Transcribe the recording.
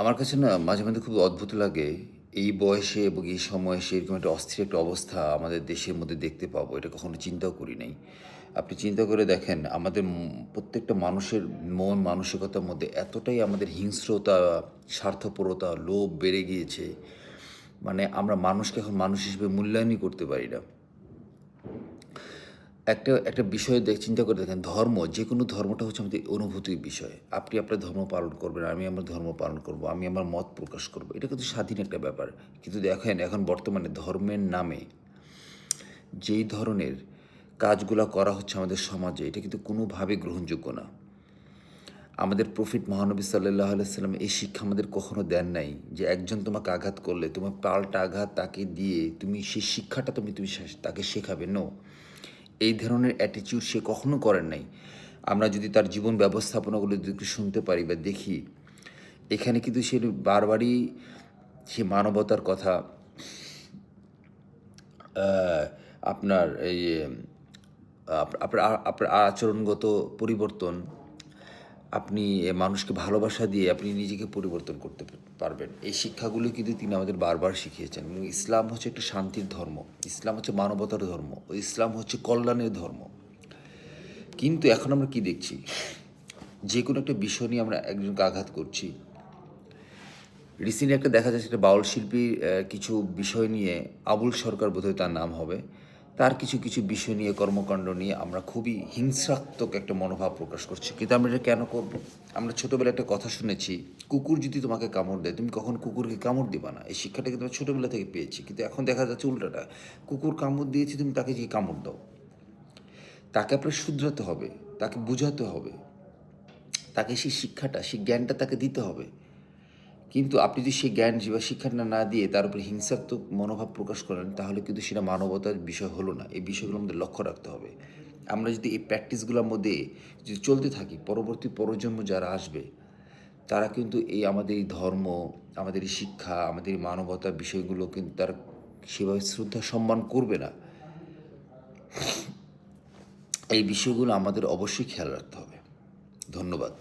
আমার কাছে না মাঝে মাঝে খুব অদ্ভুত লাগে এই বয়সে এবং এই সময়ে সে এরকম একটা অস্থির একটা অবস্থা আমাদের দেশের মধ্যে দেখতে পাবো, এটা কখনো চিন্তাও করি নাই। আপনি চিন্তা করে দেখেন, আমাদের প্রত্যেকটা মানুষের মন, মানসিকতার মধ্যে এতটাই আমাদের হিংস্রতা, স্বার্থপরতা, লোভ বেড়ে গিয়েছে। মানে আমরা মানুষকে এখন মানুষ হিসেবে মূল্যায়নই করতে পারি না। একটা একটা বিষয় দেখ, চিন্তা করে দেখেন, ধর্ম যে কোনো ধর্মটা হচ্ছে আমাদের অনুভূতির বিষয়। আপনি আপনার ধর্ম পালন করবেন, আমি আমার ধর্ম পালন করব, আমি আমার মত প্রকাশ করব, এটা কিন্তু স্বাধীন একটা ব্যাপার। কিন্তু দেখেন, এখন বর্তমানে ধর্মের নামে যেই ধরনের কাজগুলো করা হচ্ছে আমাদের সমাজে, এটা কিন্তু কোনোভাবে গ্রহণযোগ্য না। আমাদের প্রফিট মহানবী সাল্লাহ আলাইসাল্লাম এই শিক্ষা আমাদের কখনো দেন নাই যে একজন তোমাকে আঘাত করলে, তোমার পাল্টা আঘাত তাকে দিয়ে তুমি সেই শিক্ষাটা তুমি তুমি তাকে শেখাবে। নো এই ধরনের অ্যাটিচিউড সে কখনো করেন নাই। আমরা যদি তার জীবন ব্যবস্থাপনাগুলো যদি শুনতে পারি বা দেখি, এখানে কিন্তু সে বারবারই সে মানবতার কথা আপনার এই আপ- আপনার আপনার আচরণগত পরিবর্তন আপনি মানুষকে ভালোবাসা দিয়ে আপনি নিজেকে পরিবর্তন করতে পারবেন। এই শিক্ষাগুলো কিন্তু তিনি আমাদের বারবার শিখিয়েছেন। এবং ইসলাম হচ্ছে একটা শান্তির ধর্ম। ইসলাম হচ্ছে মানবতার ধর্ম। ও ইসলাম হচ্ছে কল্যাণের ধর্ম। কিন্তু এখন আমরা কি দেখছি? যে কোনো একটা বিষয় নিয়ে আমরা একজনকে আঘাত করছি। রিসেন্টলি একটা দেখা যাচ্ছে একটা বাউল শিল্পীর কিছু বিষয় নিয়ে আবুল সরকার বোধহয় তার নাম হবে। তার কিছু কিছু বিষয় নিয়ে, কর্মকাণ্ড নিয়ে আমরা খুবই হিংসাত্মক একটা মনোভাব প্রকাশ করছি। কিন্তু আমরা এটা কেন করব? আমরা ছোটোবেলায় একটা কথা শুনেছি, কুকুর যদি তোমাকে কামড় দেয়, তুমি কখন কুকুরকে কামড় দিবা না? এই শিক্ষাটা কিন্তু আমরা ছোটোবেলা থেকে পেয়েছি। কিন্তু এখন দেখা যাচ্ছে উল্টাটা, কুকুর কামড় দিয়েছে, তুমি তাকে যে কামড় দাও। তাকে আপনার শুধরাতে হবে, তাকে বোঝাতে হবে। তাকে সেই শিক্ষাটা, সেই জ্ঞানটা তাকে দিতে হবে। কিন্তু আপনি যদি সেই জ্ঞান বা শিক্ষাটা না দিয়ে তার উপরে হিংসাত্মক মনোভাব প্রকাশ করেন, তাহলে কিন্তু সেটা মানবতার বিষয় হলো না। এই বিষয়গুলো আমাদের লক্ষ্য রাখতে হবে। আমরা যদি এই প্র্যাকটিসগুলোর মধ্যে যদি চলতে থাকি, পরবর্তী প্রজন্ম যারা আসবে, তারা কিন্তু এই আমাদের এই ধর্ম, আমাদের এই শিক্ষা, আমাদের মানবতার বিষয়গুলো কিন্তু তারা সেভাবে শ্রদ্ধা, সম্মান করবে না। এই বিষয়গুলো আমাদের অবশ্যই খেয়াল রাখতে হবে। ধন্যবাদ।